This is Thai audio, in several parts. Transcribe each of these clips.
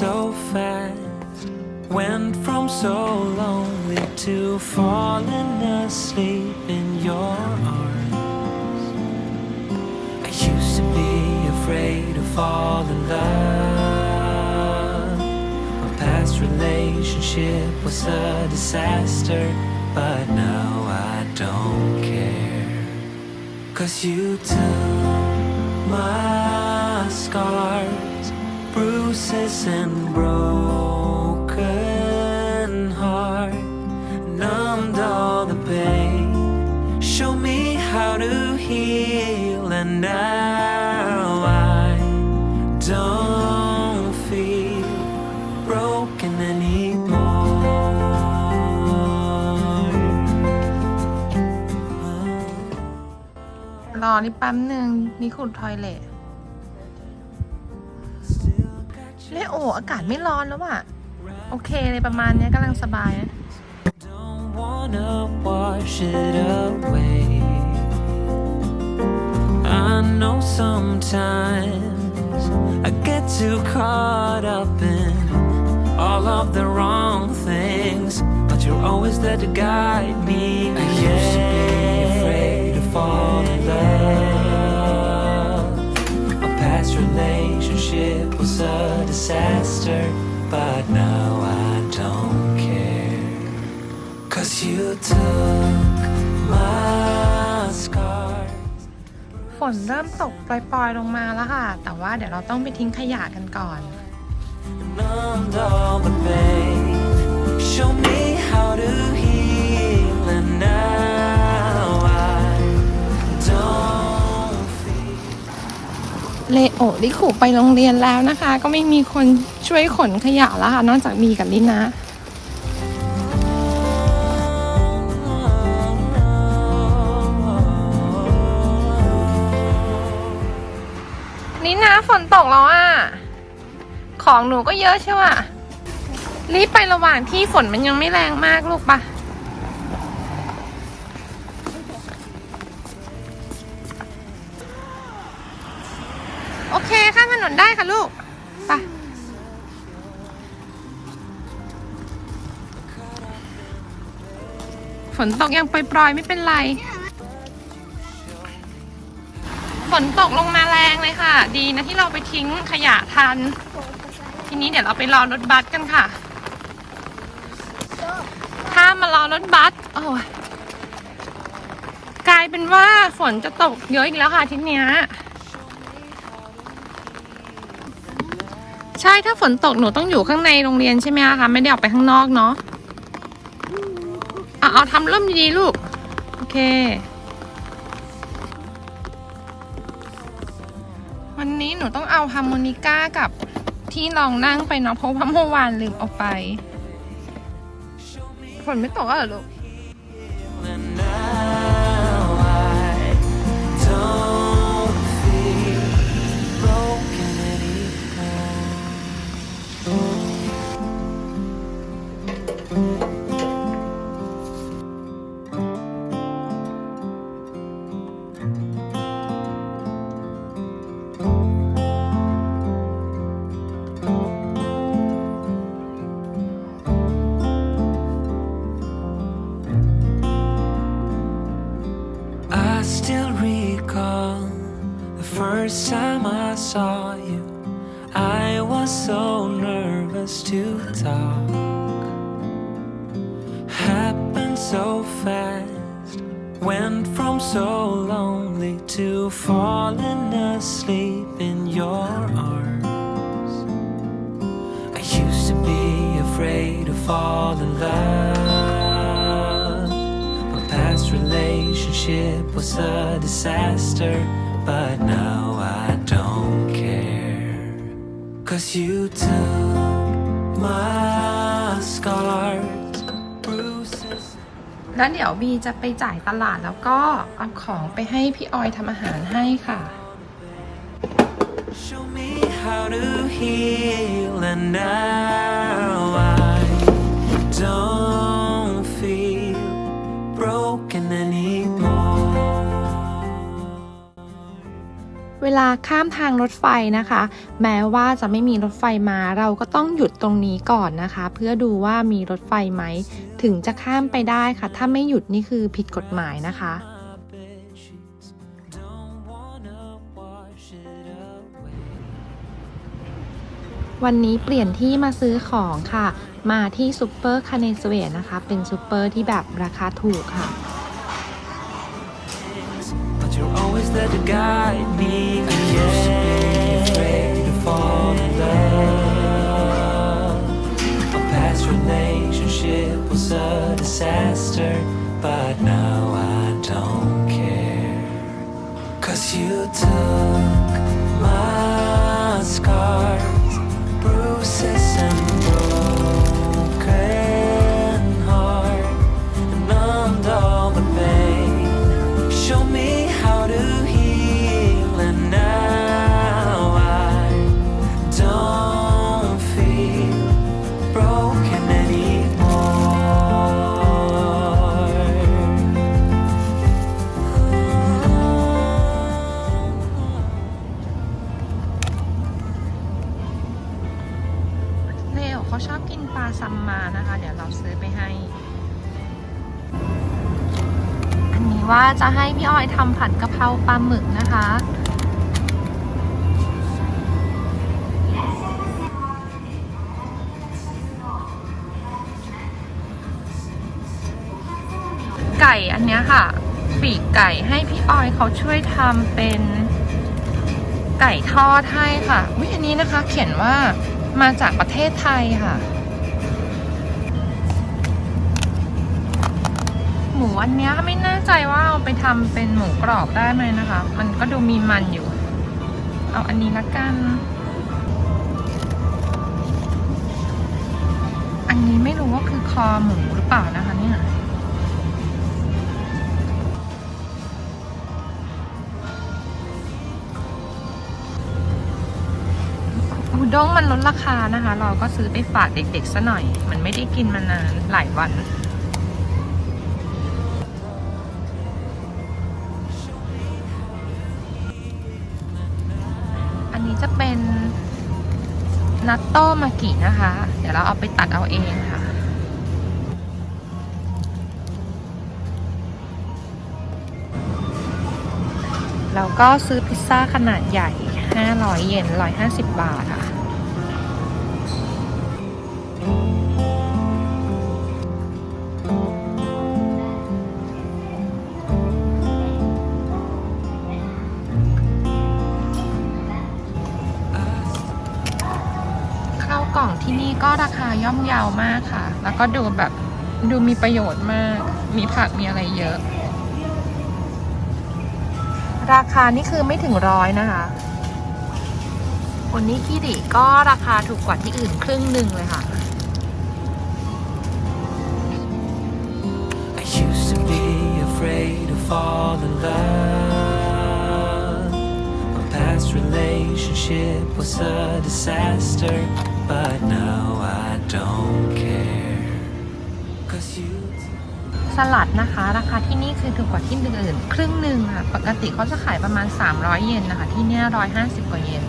so fast. Went from so lonely to falling asleep in your arms. I used to be afraid to fall in love. My past relationship was a disaster, but now I don't care. Cause you took my scars, bruises, and broken heart, numbed all the pain. Show me how to heal, and now I don't feel broken anymore. รอนี่แป๊บหนึ่งนี่ขุดทอยเลท เลโออากาศไม่ร้อนแล้วอะโอเคเลยประมาณเนี้ยกำลังสบายนะ Don't wanna wash it away. I know sometimes I get too caught up in all of the wrong things, but you're always there to guide me. I used to be afraid to fall relationship was a disaster, but now I don't care. Cause you took my scars. ฝนเริ่มตกปล่อยๆลงมาแล้วค่ะ แต่ว่าเดี๋ยวเราต้องไปทิ้งขยะกันก่อน numbed all the pain. Show me how to heal, and now I เลโอลิคุไปโรงเรียนแล้วนะคะ ก็ไม่มีคนช่วยขนขยะแล้วค่ะ นอกจากมีกับลินะนี่นะฝนตกแล้วอะ ของหนูก็เยอะใช่ไหมรีบไประหว่างที่ฝนมันยังไม่แรงมากลูกปะ นนได้ค่ะลูกไปฝนตกยังปล่อยๆไม่เป็นไร ฝนตกลงมาแรงเลยค่ะ ดีนะที่เราไปทิ้งขยะทัน ทีนี้เดี๋ยวเราไปรอรถบัสกันค่ะ ถ้ามารอรถบัสโอ้ยกลายเป็นว่าฝนจะตกเยอะอีกแล้วค่ะทีเนี้ ใช่ถ้าฝนตกหนูต้องอยู่ข้างในโรงเรียนใช่ไหมคะไม่ได้ออกไปข้างนอกเนาะอะเอาทำร่มดีๆลูก โอเค วันนี้หนูต้องเอาฮาร์โมนิก้ากับที่รองนั่งไปเนาะเพราะว่าเมื่อวานลืมเอาไป ฝนไม่ตกแล้วเหรอลูก saw you. I was so nervous to talk. Happened so fast. Went from so lonely to falling asleep in your arms. I used to be afraid to fall in love. My past relationship was a disaster, but now I don't care. Cause you took my scars, bruises. แล้วเดี๋ยวบีจะไปจ่ายตลาดแล้วก็เอาของไปให้พี่ออยทำอาหารให้ค่ะ Show me how to heal, and now I don't เวลาข้ามทางรถไฟนะคะ แม้ว่าจะไม่มีรถไฟมาเราก็ต้องหยุดตรงนี้ก่อนนะคะ เพื่อดูว่ามีรถไฟไหม ถึงจะข้ามไปได้ค่ะ ถ้าไม่หยุดนี่คือผิดกฎหมายนะคะวันนี้เปลี่ยนที่มาซื้อของค่ะ มาที่ซูเปอร์คาเนสเวนะคะ เป็นซูเปอร์ที่แบบราคาถูกค่ะ to guide me. I used to be afraid to fall in love. A past relationship was a disaster, but now I don't care. Cause you took my scars, bruises, and เขาชอบกินปลาซัมมานะคะ เดี๋ยวเราซื้อไปให้ อันนี้ว่าจะให้พี่อ้อยทำผัดกะเพราปลาหมึกนะคะ ไก่อันเนี้ยค่ะ ปีกไก่ให้พี่ออยเขาช่วยทำเป็นไก่ทอดให้ค่ะวิอันนี้นะคะ เขียนว่า มาจากประเทศไทยค่ะ หมูอันเนี้ยไม่แน่ใจว่าเอาไปทำเป็นหมูกรอบได้ไหมนะคะ มันก็ดูมีมันอยู่ เอาอันนี้ละกัน อันนี้ไม่รู้ว่าคือคอหมูหรือเปล่านะคะเนี่ย ด้งมันลดราคานะคะ เราก็ซื้อไปฝากเด็กๆซะหน่อย มันไม่ได้กินมานานหลายวัน อันนี้จะเป็นนัตโต้มากินะคะ เดี๋ยวเราเอาไปตัดเอาเองค่ะ แล้วก็ซื้อพิซซ่าขนาดใหญ่ 500 เยน150 บาทค่ะ ย่อมเยาวมากค่ะ แล้วก็ดูแบบดูมีประโยชน์มาก มีผักมีอะไรเยอะ ราคานี่คือไม่ถึงร้อยนะคะวันนี้คิริก็ราคาถูกกว่าที่อื่นครึ่งหนึ่งเลยค่ะ I used to be afraid to fall in love. My past relationship was a disaster, but now I don't care. สลัดนะคะ ราคาที่นี่คือถูกกว่าที่อื่นครึ่งหนึ่งค่ะ ปกติเขาจะขายประมาณ 300 เยนนะคะ ที่นี่ย150กว่าเยน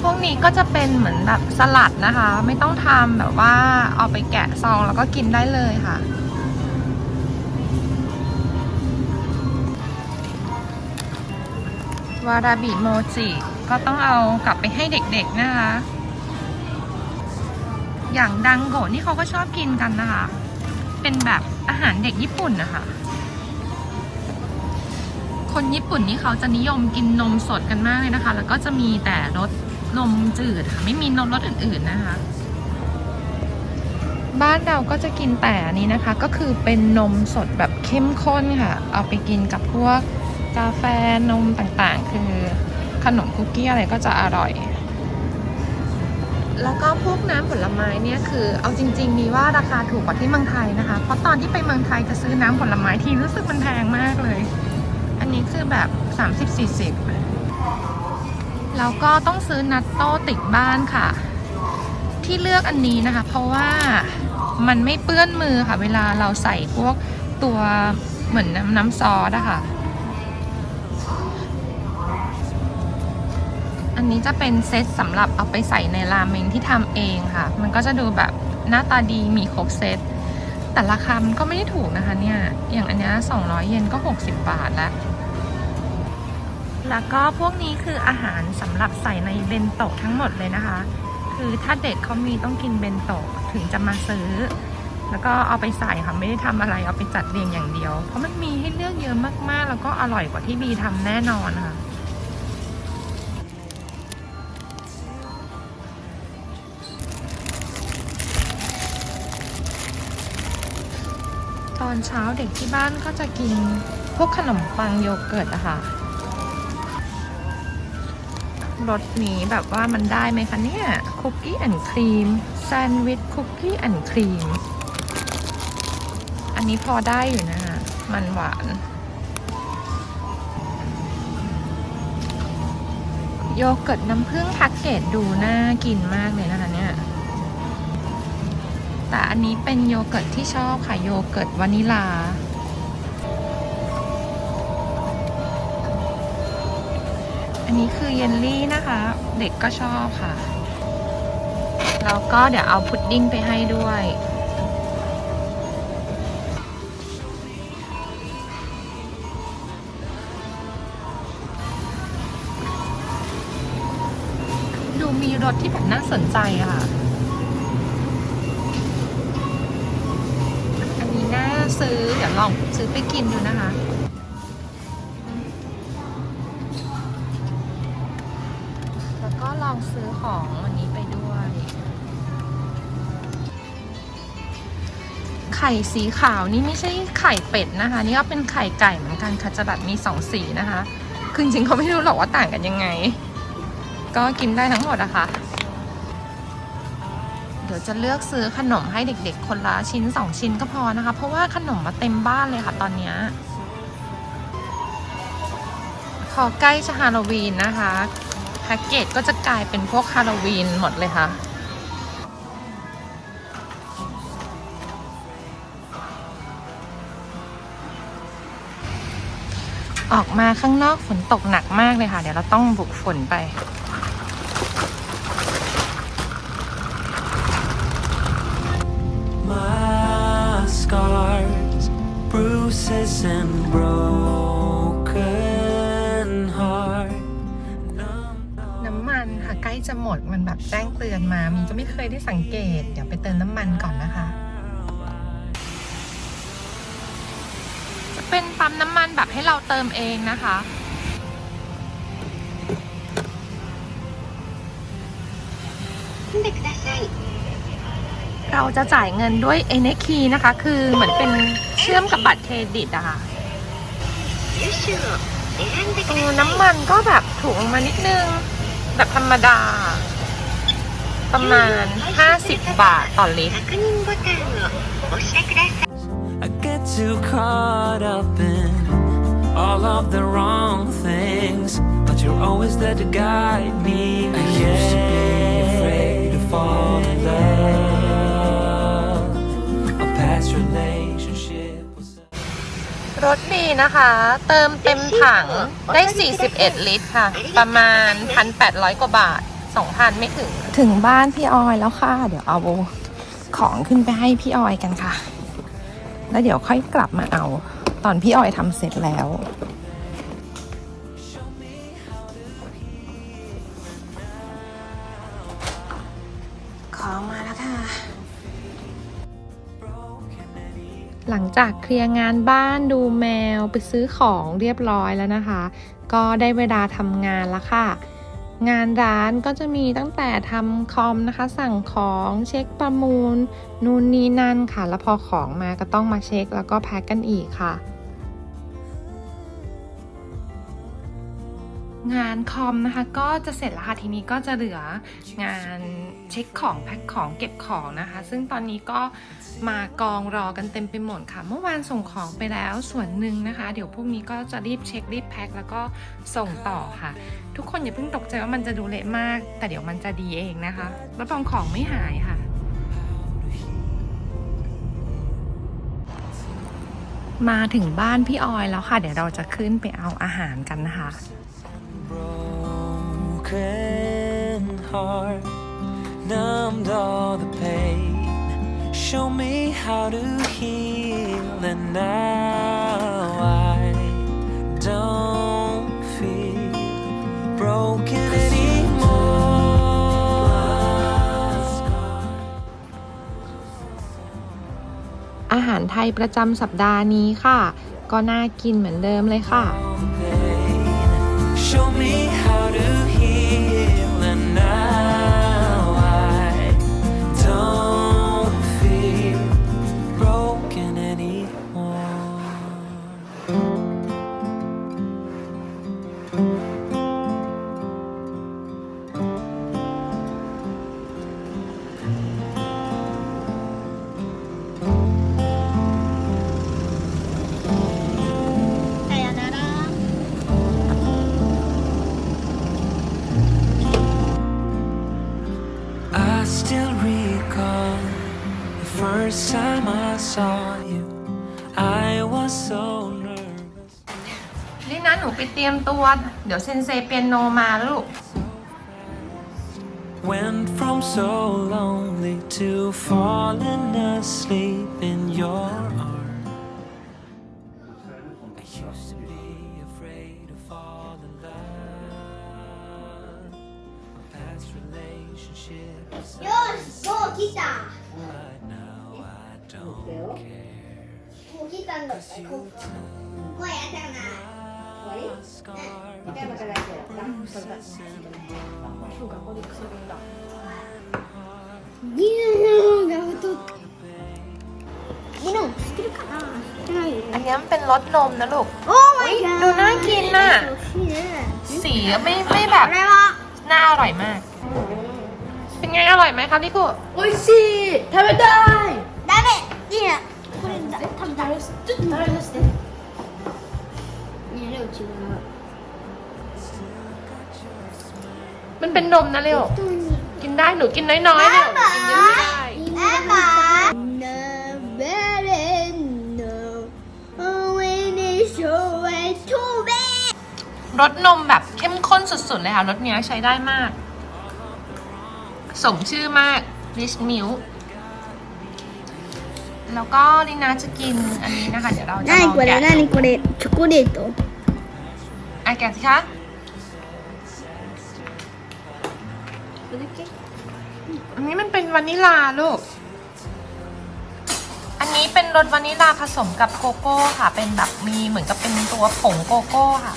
พวกนี้ก็จะเป็นเหมือนแบบสลัดนะคะ ไม่ต้องทำแบบว่าเอาไปแกะซองแล้วก็กินได้เลยค่ะ วาราบิโมจิ ก็ต้องเอากลับไปให้เด็กๆนะคะ อย่างดังโกะนี่เขาก็ชอบกินกันนะคะ เป็นแบบอาหารเด็กญี่ปุ่นนะคะ คนญี่ปุ่นนี่เขาจะนิยมกินนมสดกันมากเลยนะคะ แล้วก็จะมีแต่รสนมจืดค่ะ ไม่มีนมรสอื่นๆนะคะ บ้านเราก็จะกินแต่อันนี้นะคะ ก็คือเป็นนมสดแบบเข้มข้นค่ะ เอาไปกินกับพวก กาแฟนมต่างๆ คือขนมคุกกี้อะไรก็จะอร่อย แล้วก็พวกน้ำผลไม้เนี่ยคือเอาจริง ๆ มีว่าราคาถูกกว่าที่เมืองไทยนะคะ เพราะตอนที่ไปเมืองไทยจะซื้อน้ำผลไม้ทีรู้สึกมันแพงมากเลย อันนี้คือแบบ 30-40แล้วก็ต้องซื้อนัตโต้ติดบ้านค่ะ ที่เลือกอันนี้นะคะ เพราะว่ามันไม่เปื้อนมือค่ะ เวลาเราใส่พวกตัวเหมือนน้ำน้ำซอสอะค่ะ อันนี้จะเป็นเซตสำหรับเอาไปใส่ในราเมงที่ทำเองค่ะ มันก็จะดูแบบหน้าตาดีมีครบเซต แต่ราคามันก็ไม่ได้ถูกนะคะเนี่ย อย่างอันนี้200 เยนก็ 60 บาทแล้ว แล้วก็พวกนี้คืออาหารสำหรับใส่ในเบนโตะทั้งหมดเลยนะคะ คือถ้าเด็กเขามีต้องกินเบนโตะถึงจะมาซื้อ แล้วก็เอาไปใส่ค่ะไม่ได้ทำอะไรเอาไปจัดเรียงอย่างเดียว เพราะมันมีให้เลือกเยอะมากๆ แล้วก็อร่อยกว่าที่บีทำแน่นอนค่ะ อนเช้าเด็กที่บ้านก็จะกินพวกขนมปังโยเกิร์ตอะค่ะรสนี้แบบว่ามันได้ไหมคะเนี่ยคุกกี้แอนครีมแซนด์วิชคุกกี้แอนครีม อันนี้พอได้อยู่นะคะมันหวาน โยเกิร์ตน้ำผึ้งแพ็กเกจดูน่ากินมากเลยนะคะเนี่ย แต่อันนี้เป็นโยเกิร์ตที่ชอบค่ะ โยเกิร์ตวานิลา อันนี้คือเยลลี่นะคะ เด็กก็ชอบค่ะ แล้วก็เดี๋ยวเอาพุดดิ้งไปให้ด้วยดูมีรสที่แบบน่าสนใจค่ะ ซื้อเดี๋ยวลองซื้อไปกินดูนะคะ แล้วก็ลองซื้อของวันนี้ไปด้วย ไข่สีขาวนี่ไม่ใช่ไข่เป็ดนะคะ นี่ก็เป็นไข่ไก่เหมือนกันค่ะจะแบบมีสองสีนะคะ คือจริงๆเขาไม่รู้หรอกว่าต่างกันยังไง ก็กินได้ทั้งหมดอะค่ะ ดี๋ยวจะเลือกซื้อขนมให้เด็ก ๆ คนละชิ้น 2 ชิ้นก็พอนะคะ เพราะว่าขนมมาเต็มบ้านเลยค่ะตอนนี้พอใกล้จะฮาโลวีนนะคะแพ็กเกจก็จะกลายเป็นพวกฮาโลวีนหมดเลยค่ะออกมาข้างนอกฝนตกหนักมากเลยค่ะ เดี๋ยวเราต้องบุกฝนไป bruises, and broken heart. น้ำมันค่ะใกล้จะหมดมันแบบแจ้งเตือนมา มีก็ไม่เคยได้สังเกต เดี๋ยวไปเติมน้ำมันก่อนนะคะ จะเป็นปั๊มน้ำมันแบบให้เราเติมเองนะคะเราจะจ่ายเงินด้วย n x Key นะคะ คือเหมือนเป็น เชื่อมกับบัตรเครดิตอะค่ะเออน้ำมันก็แบบถูกลงมานิดนึง แบบธรรมดา ประมาณ 50 บาทต่อลิตร I get too caught up in all of the wrong things, but you're always there to guide me. I used to be afraid to fall in love. รถดีนะคะ เติมเต็มถังได้ 41 ลิตรค่ะ ประมาณ 1,800 กว่าบาท 2,000 ไม่ถึง ถึงบ้านพี่ออยแล้วค่ะ เดี๋ยวเอาของขึ้นไปให้พี่ออยกันค่ะ แล้วเดี๋ยวค่อยกลับมาเอา ตอนพี่ออยทำเสร็จแล้ว หลังจากเคลียร์งานบ้านดูแมวไปซื้อของเรียบร้อยแล้วนะคะ ก็ได้เวลาทำงานแล้วค่ะ งานร้านก็จะมีตั้งแต่ทำคอมนะคะ สั่งของเช็คประมูล นู่นนี่นั่นค่ะ แล้วพอของมาก็ต้องมาเช็คแล้วก็แพ็คกันอีกค่ะงานคอมนะคะก็จะเสร็จแล้วค่ะทีนี้ก็จะเหลืองานเช็คของแพ็คของเก็บของนะคะ ซึ่งตอนนี้ก็ มากองรอกันเต็มไปหมดค่ะ เมื่อวานส่งของไปแล้วส่วนหนึ่งนะคะ เดี๋ยวพรุ่งนี้ก็จะรีบเช็ครีบแพ็คแล้วก็ส่งต่อค่ะ ทุกคนอย่าเพิ่งตกใจว่ามันจะดูเละมาก แต่เดี๋ยวมันจะดีเองนะคะรับรองของไม่หายค่ะ มาถึงบ้านพี่ออยแล้วค่ะ เดี๋ยวเราจะขึ้นไปเอาอาหารกันนะคะ broken heart numbed all the pain show me how to heal and now i don't feel broken anymore อาหารไทยประจำสัปดาห์นี้ค่ะ ก็น่ากินเหมือนเดิมเลยค่ะ first time I saw you. I was so nervous. นี่นะหนูไปเตรียมตัว เดี๋ยวเซนเซเปียโนมาแล้วลูก Went from so lonely to falling asleep in your arms. กล้วยอาจารย์นาหวยแก้มาเป็นอะไรเกิดตั้นป็หนไปไหนไปไหนไปอันนี้มันเป็นรสนมนะลูกโอ้ยดูน่ากินน่ะสีไม่ไม่แบบน่าอร่อยมาก เป็นไงอร่อยไหมครับนี่กูโอ้ยสิทำไมได้ได้เนี่ย 食べたいちょっと食べさせてねえレオ違う มันเป็นนมนะเร็ว 本当に กินได้หนูกินน้อยๆเร็วกินเยอะไม่ได้ ママなべれんの応援でしょうえとべ รสนมแบบเข้มข้นสุดๆเลยค่ะรสเนี้ยใช้ได้มาก สมชื่อมาก rich milk แล้วก็ลินาจะกินอันนี้นะคะ เดี๋ยวเราจะลอง これ แกะ 何これチョコレート อ่ะแกะสิคะ これだけ อันนี้มันเป็นวานิลาลูก อันนี้เป็นรสวานิลาผสมกับโกโก้ค่ะ เป็นแบบมีเหมือนกับเป็นตัวผงโกโก้ค่ะ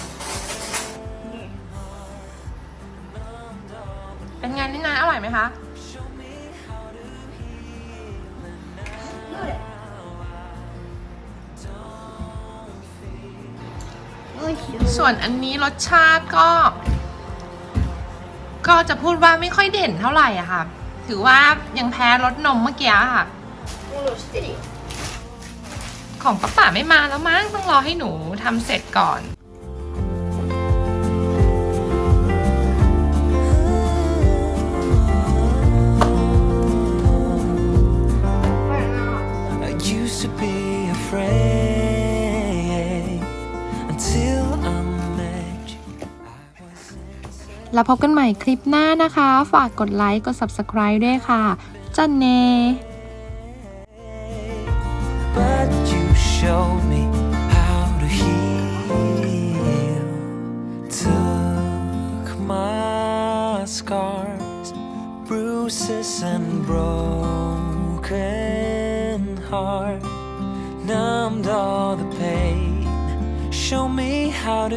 เป็นไงลินาอร่อยไหมคะ ส่วนอันนี้รสชาติก็ ก็จะพูดว่าไม่ค่อยเด่นเท่าไหร่อะค่ะ ถือว่ายังแพ้รสนมเมื่อกี้อะค่ะ ของป้าป่าไม่มาแล้วมั้งต้องรอให้หนูทำเสร็จก่อน I แล้วพบกันใหม่คลิปหน้านะคะ ฝากกดไลค์ กด subscribe ด้วยค่ะ จันเน but you show me how to heal. Took my scars, bruises, and broken heart, numbed all the pain. Show me how to.